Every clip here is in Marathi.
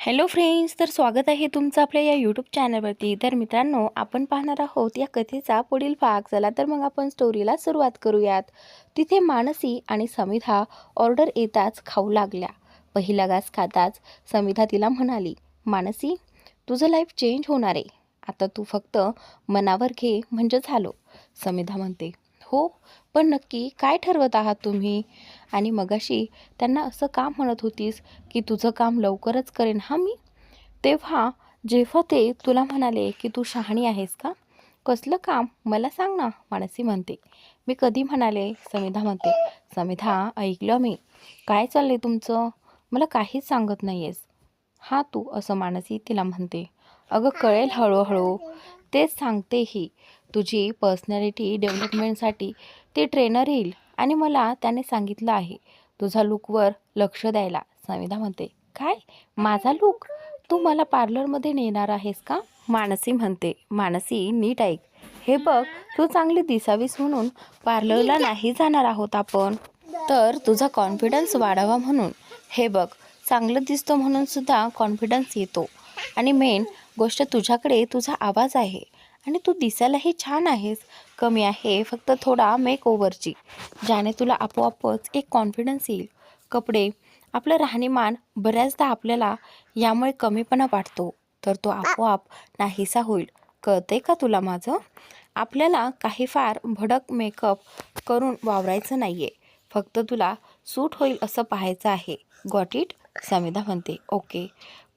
हॅलो फ्रेंड्स तर स्वागत आहे तुमचं आपल्या या यूट्यूब चॅनलवरती तर मित्रांनो आपण पाहणार आहोत या कथेचा पुढील भाग. चला तर मग आपण स्टोरीला सुरुवात करूयात. तिथे मानसी आणि समिधा ऑर्डर येताच खाऊ लागल्या. पहिला घास खाताच समिधा तिला म्हणाली मानसी तुझं लाईफ चेंज होणार आहे. आता तू फक्त मनावर घे म्हणजे झालो समिधा म्हणते हो पण नक्की काय ठरवत आहात तुम्ही? आणि मगाशी त्यांना असं का म्हणत होतीस की तुझं काम लवकरच करेन हा मी? तेव्हा जेव्हा ते तुला म्हणाले की तू शहाणी आहेस का? कसलं काम? मला सांग ना मानसी म्हणते. मी कधी म्हणाले? समिधा म्हणते. समिधा ऐकलं मी. काय चाललंय तुमचं? मला काहीच सांगत नाही आहेस हा तू असं मानसी तिला म्हणते. अगं कळेल हळूहळू. तेच सांगते ही. तुझी पर्सनॅलिटी डेव्हलपमेंटसाठी ते ट्रेनर येईल आणि मला त्याने सांगितलं आहे. तुझा लुकवर लक्ष द्यायला संविधा म्हणते. काय? माझा लुक तू मला पार्लरमध्ये नेणार आहेस का? मानसी म्हणते. मानसी नीट ऐक. हे बघ तू चांगली दिसावीस म्हणून पार्लरला नाही जाणार आहोत आपण. तर तुझा कॉन्फिडन्स वाढावा म्हणून. हे बघ चांगलं दिसतो म्हणून सुद्धा कॉन्फिडन्स येतो. आणि मेन गोष्ट तुझ्याकडे तुझा आवाज आहे. आणि तू दिसायलाही छान आहेस. कमी आहे फक्त थोडा मेकओव्हरची ज्याने तुला आपोआपच एक कॉन्फिडन्स येईल. कपडे आपलं राहणीमान बऱ्याचदा आपल्याला यामुळे कमीपणा वाटतो. तर तो आपोआप नाहीसा होईल. कळते का तुला माझं? आपल्याला काही फार भडक मेकअप करून वावरायचं नाही आहे फक्त तुला सूट होईल असं पाहायचं आहे. गॉट इट समिधा म्हणते. ओके.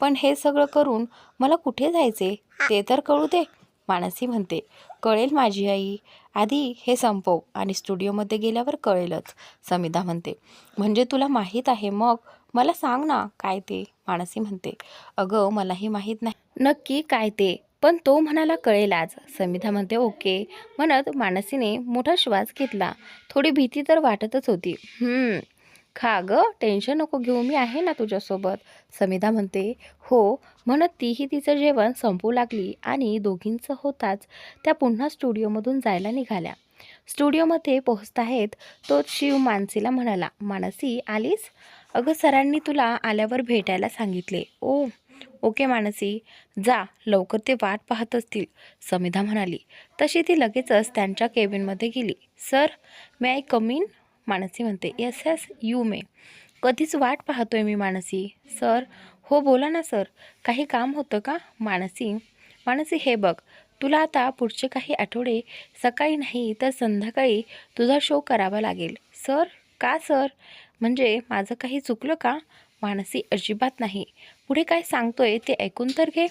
पण हे सगळं करून मला कुठे जायचे ते तर कळू दे. मानसी म्हणते कळेल माझी आई. आधी हे संपव आणि स्टुडिओमध्ये गेल्यावर कळेलच समिधा म्हणते. म्हणजे तुला माहीत आहे मग? मला सांग ना काय ते? मानसी म्हणते. अगं मलाही माहीत नाही. नक्की काय ते? पण तो म्हणाला कळेल आज समिधा म्हणते ओके. म्हणत मानसीने मोठा श्वास घेतला. थोडी भीती तर वाटतच होती. "हम्म, खा गं? टेन्शन नको घेऊ मी आहे ना तुझ्यासोबत. समिधा म्हणते हो. म्हणत तीही तिचं जेवण संपू लागली आणि दोघींचं होताच त्या पुन्हा स्टुडिओमधून जायला निघाल्या. स्टुडिओमध्ये पोहोचत आहेत तोच शिव मानसीला म्हणाला मानसी आलीस? अगं सरांनी तुला आल्यावर भेटायला सांगितले. Oh okay Mansi. जा लवकर ते वाट पाहत असतील. समिधा म्हणाली. तशी ती लगेचच त्यांच्या केबिनमध्ये गेली. Sir may I come in Mansi म्हणते यस यस यू मे. कधीच वाट पाहतोय मी मानसी. सर हो बोला ना सर. काही काम होतं का? मानसी मानसी हे बघ. तुला आता पुढचे काही आठवडे सकाळी नाही तर संध्याकाळी तुझा शो करावा लागेल. सर? का सर? म्हणजे माझं काही चुकलं का? मानसी अजिबात नाही. पुढे काय सांगतोय ते ऐकून तर घे.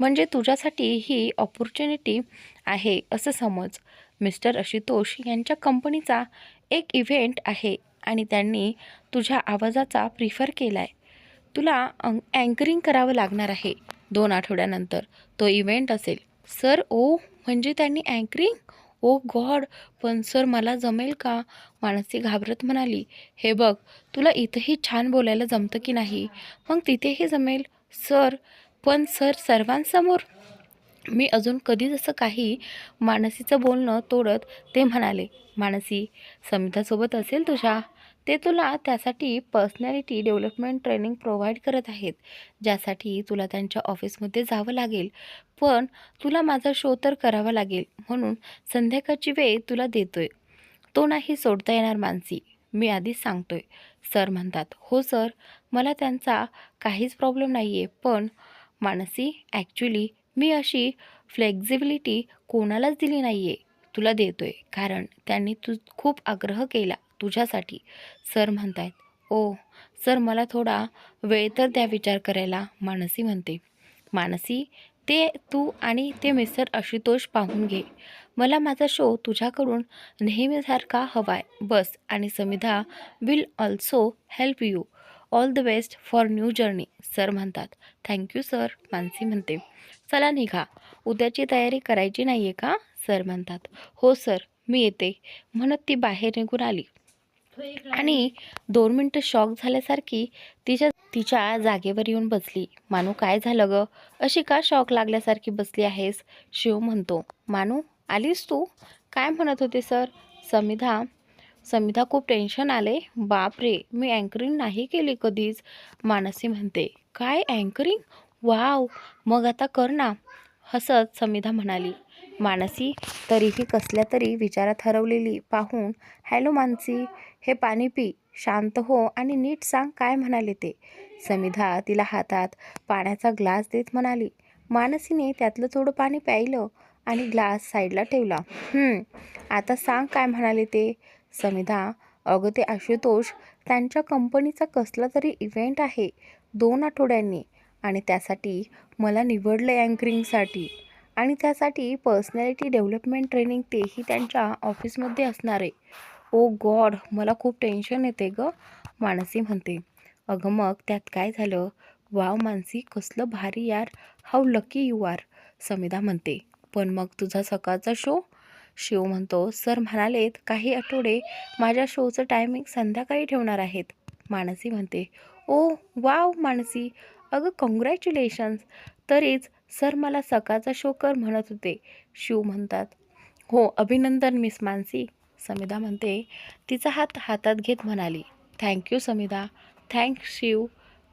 म्हणजे तुझ्यासाठी ही ऑपॉर्च्युनिटी आहे असं समज. मिस्टर आशुतोष यांच्या कंपनीचा एक इव्हेंट आहे आणि त्यांनी तुझ्या आवाजाचा प्रिफर केला आहे तुला अं अँकरिंग करावं लागणार आहे दोन आठवड्यानंतर. तो इव्हेंट असेल. सर ओ म्हणजे त्यांनी अँकरिंग ओ गॉड पण सर मला जमेल का? मानसी घाबरत म्हणाली. हे बघ तुला इथंही छान बोलायला जमतं की नाही? मग तिथेही जमेल. सर पण सर सर्वांसमोर मी अजून कधीच असं काही मानसीचं बोलणं तोडत ते म्हणाले मानसी समितासोबत असेल तुझ्या? ते तुला त्यासाठी पर्सनॅलिटी डेव्हलपमेंट ट्रेनिंग प्रोव्हाइड करत आहेत ज्यासाठी तुला त्यांच्या ऑफिसमध्ये जावं लागेल. पण तुला माझा शो तर करावा लागेल म्हणून संध्याकाळची वेळ तुला देतोय. तो नाही सोडता येणार मानसी. मी आधीच सांगतोय. सर म्हणतात हो सर. मला त्यांचा काहीच प्रॉब्लेम नाही आहे पण मानसी ॲक्च्युली मी अशी फ्लेक्झिबिलिटी कोणालाच दिली नाही आहे तुला देतो आहे कारण त्यांनी तू खूप आग्रह केला तुझ्यासाठी. सर म्हणतायत ओ सर मला थोडा वेळ तर द्या विचार करायला मानसी म्हणते. मानसी ते तू आणि ते मिस्टर आशुतोष पाहून घे. मला माझा शो तुझ्याकडून नेहमीसारखा हवा आहे बस आणि Samidha will also help you all the best for new journey sir म्हणतात. थँक्यू सर मानसी म्हणते. चला निघा. उद्याची तयारी करायची नाही आहे का? सर म्हणतात. हो सर मी येते. म्हणत ती बाहेर निघून आली. आणि दोन मिनटं शॉक झाल्यासारखी तिच्या तिच्या जागेवर येऊन बसली. मानू काय झालं ग? अशी का शॉक लागल्यासारखी बसली आहेस? शिव म्हणतो. मानू आलीस तू? काय म्हणत होते सर? समिधा समिधा खूप टेन्शन आले बापरे मी अँकरिंग नाही केली कधीच. मानसी म्हणते काय अँकरिंग वाव मग आता कर ना. हसत समिधा म्हणाली. मानसी तरीही कसल्या तरी विचारात हरवलेली पाहून हॅलो मानसी हे पाणी पी शांत हो आणि नीट सांग काय म्हणाले ते. समिधा तिला हातात पाण्याचा ग्लास देत म्हणाली. मानसीने त्यातलं थोडं पाणी प्यायलं आणि ग्लास साईडला ठेवला. आता सांग काय म्हणाले ते. समिधा अगं ते आशुतोष त्यांच्या कंपनीचा कसला तरी इव्हेंट आहे दोन आठवड्यांनी. आणि त्यासाठी मला निवडलं आहे अँकरिंगसाठी आणि त्यासाठी पर्सनॅलिटी डेव्हलपमेंट ट्रेनिंग तेही त्यांच्या ऑफिसमध्ये असणार आहे. ओ गॉड मला खूप टेन्शन येते गं मानसी म्हणते. अगं मग त्यात काय झालं? वाव मानसी कसलं भारी यार. हाऊ लकी यू आर समिधा म्हणते. पण मग तुझा सकाळचा शो शिव म्हणतो सर म्हणालेत काही आठवडे माझ्या शोचं टायमिंग संध्याकाळी ठेवणार आहेत. मानसी म्हणते ओ वाव मानसी अगं कॉंग्रॅच्युलेशन्स तरीच सर मला सकाळचा शो कर म्हणत होते. शिव म्हणतात हो अभिनंदन मिस मानसी. समिधा म्हणते तिचा हात हातात घेत म्हणाली. Thank you Samidha. Thanks Shiv.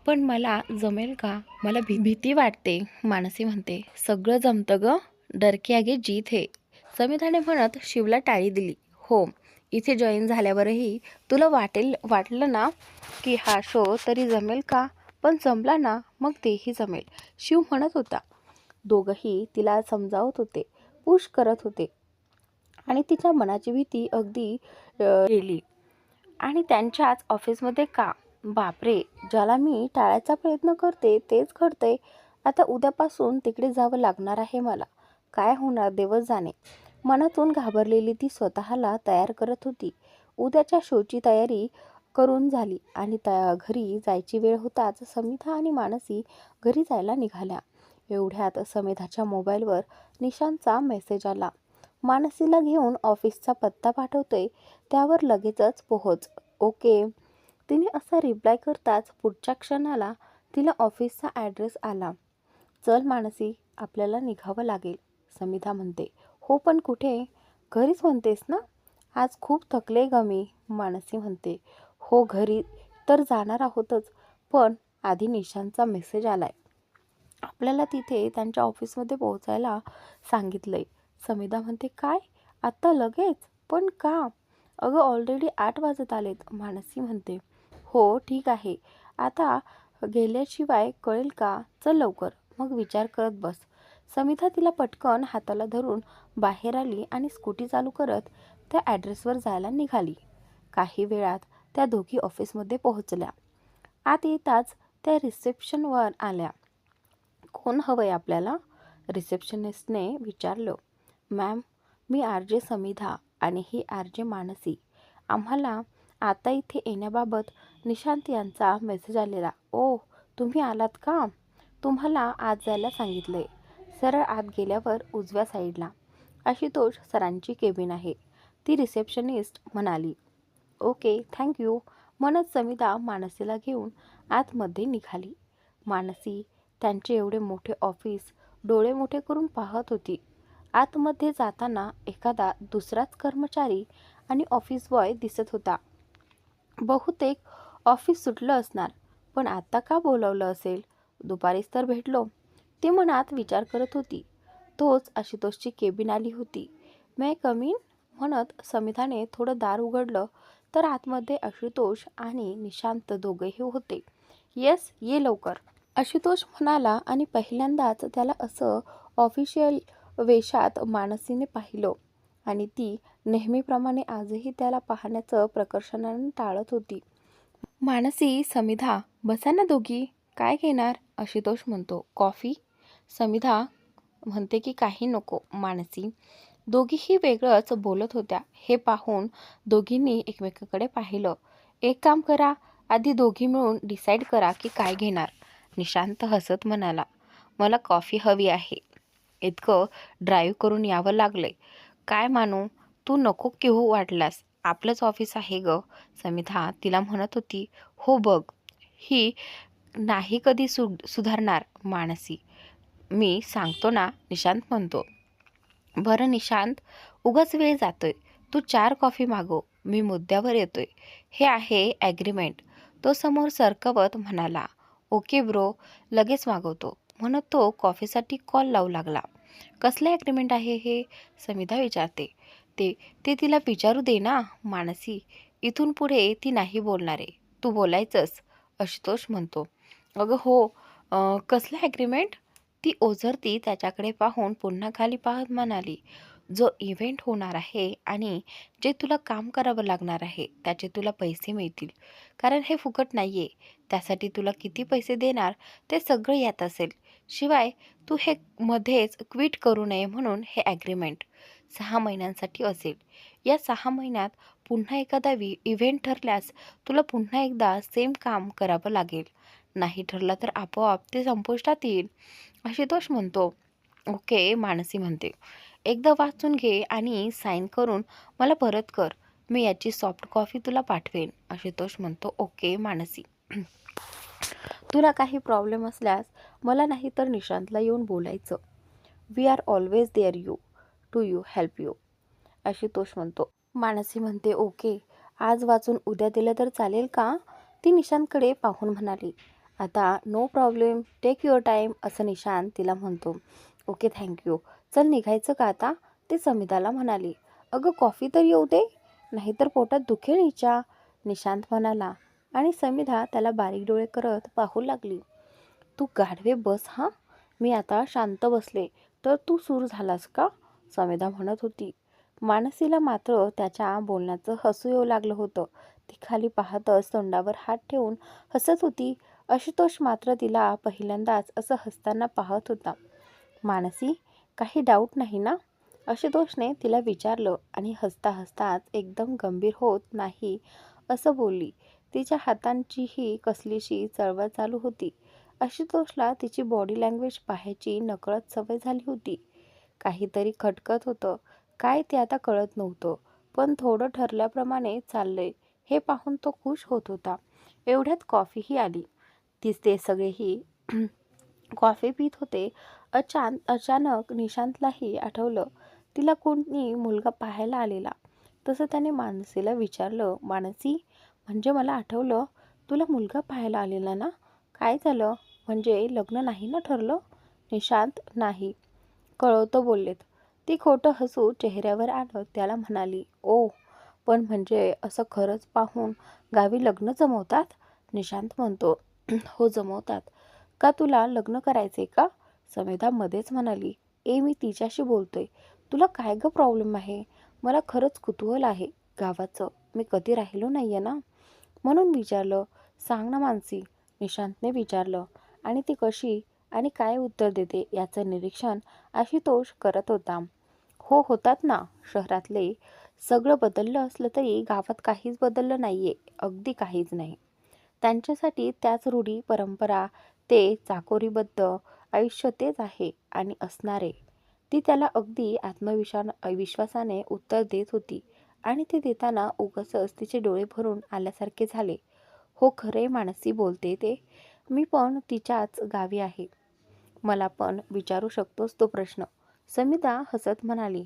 पण मला जमेल का? मला भी भीती वाटते. मानसी म्हणते सगळं जमतं ग. डरके आगे जीत हे. समिधाने म्हणत शिवला टाळी दिली. हो इथे जॉईन झाल्यावरही तुला वाटेल वाटलं ना की हा शो तरी जमेल का? पण जमला ना मग तेही जमेल शिव म्हणत होता. दोघंही तिला समजावत होते पुश करत होते आणि तिच्या मनाची भीती अगदी गेली. आणि त्यांच्याच ऑफिसमध्ये का? बापरे ज्याला मी टाळायचा प्रयत्न करते तेच घडते आता उद्यापासून तिकडे जावं लागणार आहे मला. काय होणार देवच जाणे? मनातून घाबरलेली ती स्वतःला तयार करत होती. उद्याच्या शोची तयारी करून झाली आणि त्या घरी जायची वेळ होताच समिधा आणि मानसी घरी जायला निघाल्या. एवढ्यात समिधाच्या मोबाईलवर निशांतचा मेसेज आला. मानसीला घेऊन ऑफिसचा पत्ता पाठवतोय. त्यावर लगेचच पोहोच. ओके. तिने असा रिप्लाय करताच पुढच्या क्षणाला तिला ऑफिसचा ॲड्रेस आला. चल मानसी आपल्याला निघावं लागेल समिधा म्हणते. हो पण कुठे? घरीच म्हणतेस ना? आज खूप थकले ग मी मानसी म्हणते. हो घरी तर जाणार आहोतच पण आधी निशांचा मेसेज आला आहे आपल्याला तिथे त्यांच्या ऑफिसमध्ये पोहोचायला सांगितलं आहे समिधा म्हणते काय? आत्ता लगेच? पण का? अगं ऑलरेडी आठ वाजत आलेत मानसी म्हणते. हो ठीक आहे. आता गेल्याशिवाय कळेल का? चल लवकर. मग विचार करत बस. समिधा तिला पटकन हाताला धरून बाहेर आली आणि स्कूटी चालू करत त्या ॲड्रेसवर जायला निघाली. काही वेळात त्या दोघी ऑफिसमध्ये पोहोचल्या. आत येताच त्या रिसेप्शनवर आल्या. कोण हवंय आपल्याला? रिसेप्शनिस्टने विचारलं. मॅम मी आर जे समिधा आणि ही आर जे मानसी. आम्हाला आता इथे येण्याबाबत निशांत यांचा मेसेज आलेला. ओ तुम्ही आलात का? तुम्हाला आज जायला सांगितलंय. सरळ आत गेल्यावर उजव्या साईडला. आशुतोष सरांची केबिन आहे. ती रिसेप्शनिस्ट म्हणाली ओके थँक्यू म्हणत समिता मानसीला घेऊन आतमध्ये निघाली. मानसी त्यांचे एवढे मोठे ऑफिस डोळे मोठे करून पाहत होती. आतमध्ये जाताना एखादा दुसराच कर्मचारी आणि ऑफिस बॉय दिसत होता. बहुतेक ऑफिस सुटलं असणार पण आत्ता का बोलावलं असेल? दुपारीच तर भेटलो. ती मनात विचार करत होती. तोच आशुतोषची केबिन आली होती. मे कमीन म्हणत समिधाने थोडं दार उघडलं तर आतमध्ये आशुतोष आणि निशांत दोघेही होते. येस ये लवकर. आशुतोष म्हणाला आणि पहिल्यांदाच त्याला असं ऑफिशियल वेशात मानसीने पाहिलं आणि ती नेहमीप्रमाणे आजही त्याला पाहण्याचं प्रकर्षणानं टाळत होती. मानसी समिधा बसा ना दोघी. काय घेणार? आशुतोष म्हणतो. कॉफी? समिधा म्हणते की काही नको मानसी. दोघीही वेगळंच बोलत होत्या. हे पाहून दोघींनी एकमेकाकडे पाहिलं. एक काम करा आधी दोघी मिळून डिसाईड करा की काय घेणार. निशांत हसत म्हणाला मला कॉफी हवी आहे. इतकं ड्राईव्ह करून यावं लागलंय. काय मानू तू नको किहू वाटलास. आपलंच ऑफिस आहे ग. समिधा तिला म्हणत होती हो बघ ही नाही कधी सु सुधारणार मानसी. मी सांगतो ना निशांत म्हणतो. बरं निशांत उगाच वेळ जातोय. तू चार कॉफी मागव मी मुद्द्यावर येतोय. हे आहे ॲग्रीमेंट. तो समोर सरकवत म्हणाला ओके ब्रो लगेच मागवतो. म्हणत तो कॉफीसाठी कॉल लावू लागला. कसलं ॲग्रीमेंट आहे हे? समिधा विचारते. ते ते तिला विचारू दे ना मानसी. इथून पुढे ती नाही बोलणार. आहे तू बोलायचंस. आशुतोष म्हणतो. अगं हो कसलं ॲग्रीमेंट? ती ओझरती त्याच्याकडे पाहून पुन्हा खाली पाहत म्हणाली जो इव्हेंट होणार आहे आणि जे तुला काम करावं लागणार आहे त्याचे तुला पैसे मिळतील. कारण हे फुकट नाही आहे त्यासाठी तुला किती पैसे देणार ते सगळं यात असेल. शिवाय तू हे मध्येच क्विट करू नये म्हणून हे ॲग्रीमेंट सहा महिन्यांसाठी असेल. या सहा महिन्यात पुन्हा एखादा वि इव्हेंट ठरल्यास तुला पुन्हा एकदा सेम काम करावं लागेल. नाही ठरलं तर आपोआप ते संपुष्टात येईल. आशुतोष म्हणतो. ओके मानसी म्हणते. एकदा वाचून घे आणि साईन करून मला परत कर. मी याची सॉफ्ट कॉफी तुला पाठवेन. आशुतोष म्हणतो. ओके मानसी. तुला काही प्रॉब्लेम असल्यास मला नाही तर निशांतला येऊन बोलायचं. We are always there you to you help you Ashutosh म्हणतो. मानसी म्हणते ओके आज वाचून उद्या दिलं तर चालेल का? ती निशांतकडे पाहून म्हणाली. आता no problem take your time असं निशांत तिला म्हणतो. ओके थँक्यू चल निघायचं का आता? ते समिताला म्हणाली. अगं कॉफी तर येऊ दे. नाहीतर पोटात दुखेल हिच्या. निशांत म्हणाला. आणि समिधा त्याला बारीक डोळे करत पाहू लागली. तू गाढवे बस हां? मी आता शांत बसले. तर तू सूर झालास का? समिधा म्हणत होती. मानसीला मात्र त्याच्या बोलण्याचं हसू येऊ लागलं होतं. ती खाली पाहतच तोंडावर हात ठेवून हसत होती. आशुतोष मात्र तिला पहिल्यांदाच असं हसताना पाहत होता. मानसी काही डाऊट नाही ना? आशुतोषने तिला विचारलं आणि हसता हसताच एकदम गंभीर होत नाही असं बोलली. तिच्या हातांचीही कसलीशी चळवळ चालू होती. आशुतोषला तिची बॉडी लँग्वेज पाहायची नकळत सवय झाली होती. काहीतरी खटकत होतं. काय ते आता कळत नव्हतं. पण थोडं ठरल्याप्रमाणे चाललंय. हे पाहून तो खुश होत होता. एवढ्यात कॉफीही आली. तीच ते सगळेही कॉफी पित होते. अचान अचानक निशांतलाही आठवलं. तिला कोणी मुलगा पाहायला आलेला. तसं त्याने मानसीला विचारलं मानसी म्हणजे मला आठवलं तुला मुलगा पाहायला आलेला ना? काय झालं? म्हणजे लग्न नाही ना ठरलं? निशांत नाही. कळवतं बोललेत. ती खोटं हसू चेहऱ्यावर आलं त्याला म्हणाली ओ पण म्हणजे असं खरंच पाहून गावी लग्न जमवतात? निशांत म्हणतो हो जमवतात. का तुला लग्न करायचे का? समेधा मध्येच म्हणाली. ए मी तिच्याशी बोलतोय. तुला काय ग प्रॉब्लेम आहे? मला खरंच कुतूहल आहे गावाचं. मी कधी राहिलो नाही आहे ना? म्हणून विचारलं. सांग ना मानसी. निशांतने विचारलं. आणि ती कशी? आणि काय उत्तर देते याचं निरीक्षण आशुतोष करत होता. हो होतात ना. शहरातले सगळं बदललं असलं तरी गावात काहीच बदललं नाही आहे अगदी काहीच नाही. त्यांच्यासाठी त्याच रूढी परंपरा ते चाकोरीबद्ध आयुष्य तेच आहे आणि असणारे. ती त्याला अगदी आत्मविश्वा विश्वासाने उत्तर देत होती आणि ते देताना उगसच तिचे डोळे भरून आल्यासारखे झाले. हो खरे मानसी बोलते ते. मी पण तिच्याच गावी आहे. मला पण विचारू शकतोस तो प्रश्न. समिता हसत म्हणाली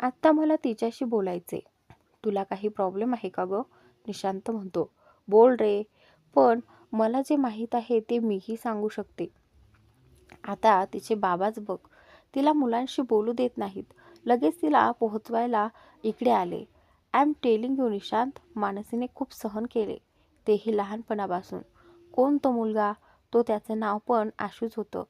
आत्ता मला तिच्याशी बोलायचे तुला काही प्रॉब्लेम आहे का गं? निशांत म्हणतो. बोल रे. पण मला जे माहीत आहे ते मीही सांगू शकते. आता तिचे बाबाच बघ. तिला मुलांशी बोलू देत नाहीत. लगेच तिला पोहोचवायला इकडे आले. I am telling you Nishant मानसीने खूप सहन केले. तेही लहानपणापासून. कोण तो मुलगा? तो त्याचं नाव पण आशूच होतं.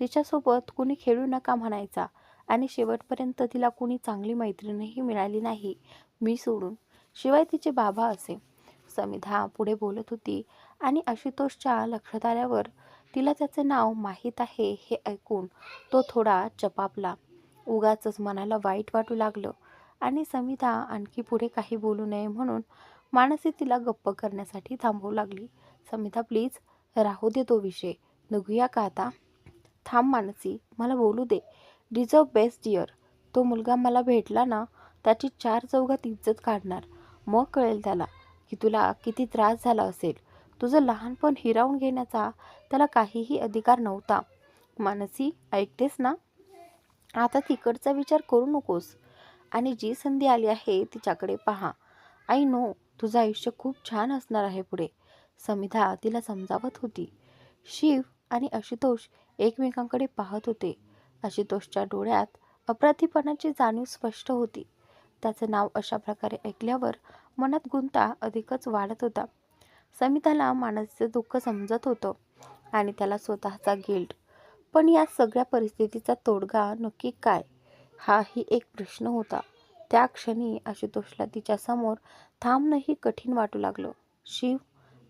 तिच्यासोबत कुणी खेळू नका म्हणायचा. आणि शेवटपर्यंत तिला कुणी चांगली मैत्रीणही मिळाली नाही. मी सोडून. शिवाय तिचे बाबा असे. समिधा पुढे बोलत होती. आणि आशुतोषच्या लक्षात आल्यावर तिला त्याचे नाव माहीत आहे हे ऐकून तो थोडा चपापला. उगाचच मनाला वाईट वाटू लागलं आणि समिता आणखी पुढे काही बोलू नये म्हणून मानसी तिला गप्प करण्यासाठी थांबवू लागली. समिता प्लीज राहू दे तो विषय. निघूया का आता? थांब मानसी मला बोलू दे. Deserve best dear. तो मुलगा मला भेटला ना त्याची चार चौघात इज्जत काढणार. मग कळेल त्याला की तुला किती त्रास झाला असेल. तुझं लहानपण हिरावून घेण्याचा त्याला काहीही अधिकार नव्हता. मानसी ऐकतेस ना? आता तिकडचा विचार करू नकोस. आणि जी संधी आली आहे तिच्याकडे पहा. आई नो तुझं आयुष्य खूप छान असणार आहे पुढे. समिधा तिला समजावत होती. शिव आणि आशुतोष एकमेकांकडे पाहत होते. आशुतोषच्या डोळ्यात अपराधीपणाची जाणीव स्पष्ट होती. त्याचं नाव अशा प्रकारे ऐकल्यावर मनात गुंता अधिकच वाढत होता. समिताला मानसीचं दुःख समजत होतं आणि त्याला स्वतःचा गिल्ट पण या सगळ्या परिस्थितीचा तोडगा नक्की काय? हाही एक प्रश्न होता. त्या क्षणी आशुतोषला तिच्यासमोर थांबणंही कठीण वाटू लागलं. शिव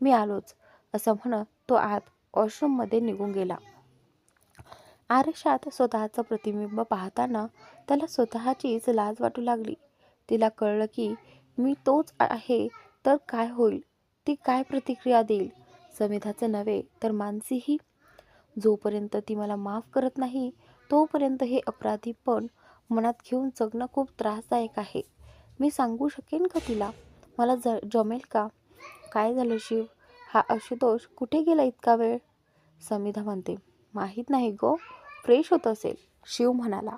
मी आलोच असं म्हणत तो आत वॉशरूममध्ये निघून गेला. आरशात स्वतःचं प्रतिबिंब पाहताना त्याला स्वतःचीच लाज वाटू लागली. तिला कळलं की मी तोच आहे तर काय होईल? ती काय प्रतिक्रिया देईल? समिधाचं नव्हे तर मानसीही. जोपर्यंत ती मला माफ करत नाही तोपर्यंत हे अपराधी पण मनात घेऊन जगणं खूप त्रासदायक आहे. मी सांगू शकेन का तिला? मला ज जमेल का? काय झालं शिव? हा आशुतोष कुठे गेला इतका वेळ? समिधा म्हणते माहीत नाही गो फ्रेश होत असेल शिव म्हणाला.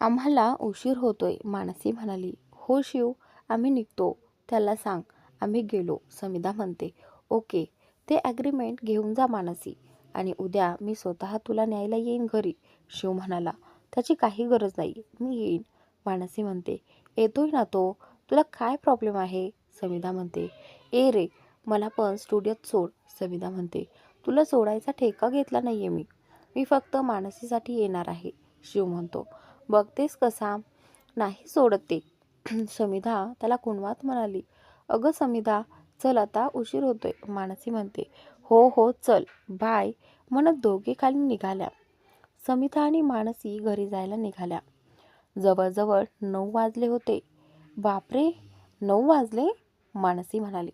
आम्हाला उशीर होतोय मानसी म्हणाली. हो शिव आम्ही निघतो. त्याला सांग आम्ही गेलो समिधा म्हणते ओके ते ॲग्रीमेंट घेऊन जा मानसी. आणि उद्या मी स्वतः तुला न्यायला येईन घरी. शिव म्हणाला त्याची काही गरज नाही मी येईन. मानसी म्हणते येतोय ना तो? तुला काय प्रॉब्लेम आहे? समिधा म्हणते ए रे मला पण स्टुडिओत सोड. समिधा म्हणते तुला सोडायचा ठेका घेतला नाही आहे मी. मी फक्त मानसीसाठी येणार आहे. शिव म्हणतो बघतेस कसा? नाही सोडत ते. समिधा त्याला कुणवात म्हणाली अगं समिधा चल आता उशीर होतोय मानसी म्हणते. हो हो चल बाय म्हणत दोघे खाली निघाल्या. समिता आणि मानसी घरी जायला निघाल्या. जवळजवळ नऊ वाजले होते. बापरे नऊ वाजले? मानसी म्हणाली.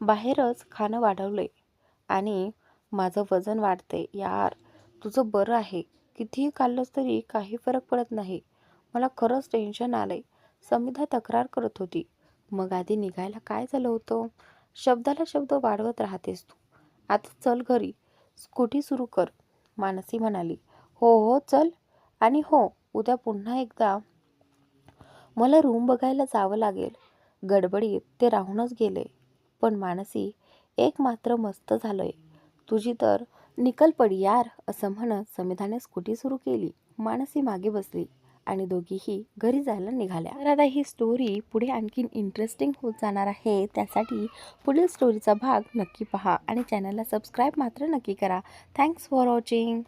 बाहेरच खाणं वाढवलंय. आणि माझं वजन वाढते यार तुझं बरं आहे. कितीही खाल्लंस तरी काही फरक पडत नाही. मला खरंच टेन्शन आलंय. समिधा तक्रार करत होती. मग आधी निघायला काय झालं होतं शब्दाला शब्द वाढवत राहतेस तू. आता चल घरी. स्कूटी सुरू कर. मानसी म्हणाली. हो हो चल. आणि हो उद्या पुन्हा एकदा मला रूम बघायला जावं लागेल. गडबडीत ते राहूनच गेले. पण मानसी एक मात्र मस्त झालंय. तुझी तर निकल पडी यार असं म्हणत समिधाने स्कूटी सुरू केली. मानसी मागे बसली. आणि दोघीही घरी जायला निघाल्या. तर आता ही स्टोरी पुढे आणखीन इंटरेस्टिंग होत जाणार आहे. त्यासाठी पुढील स्टोरीचा भाग नक्की पहा आणि चॅनलला सबस्क्राईब मात्र नक्की करा. Thanks for watching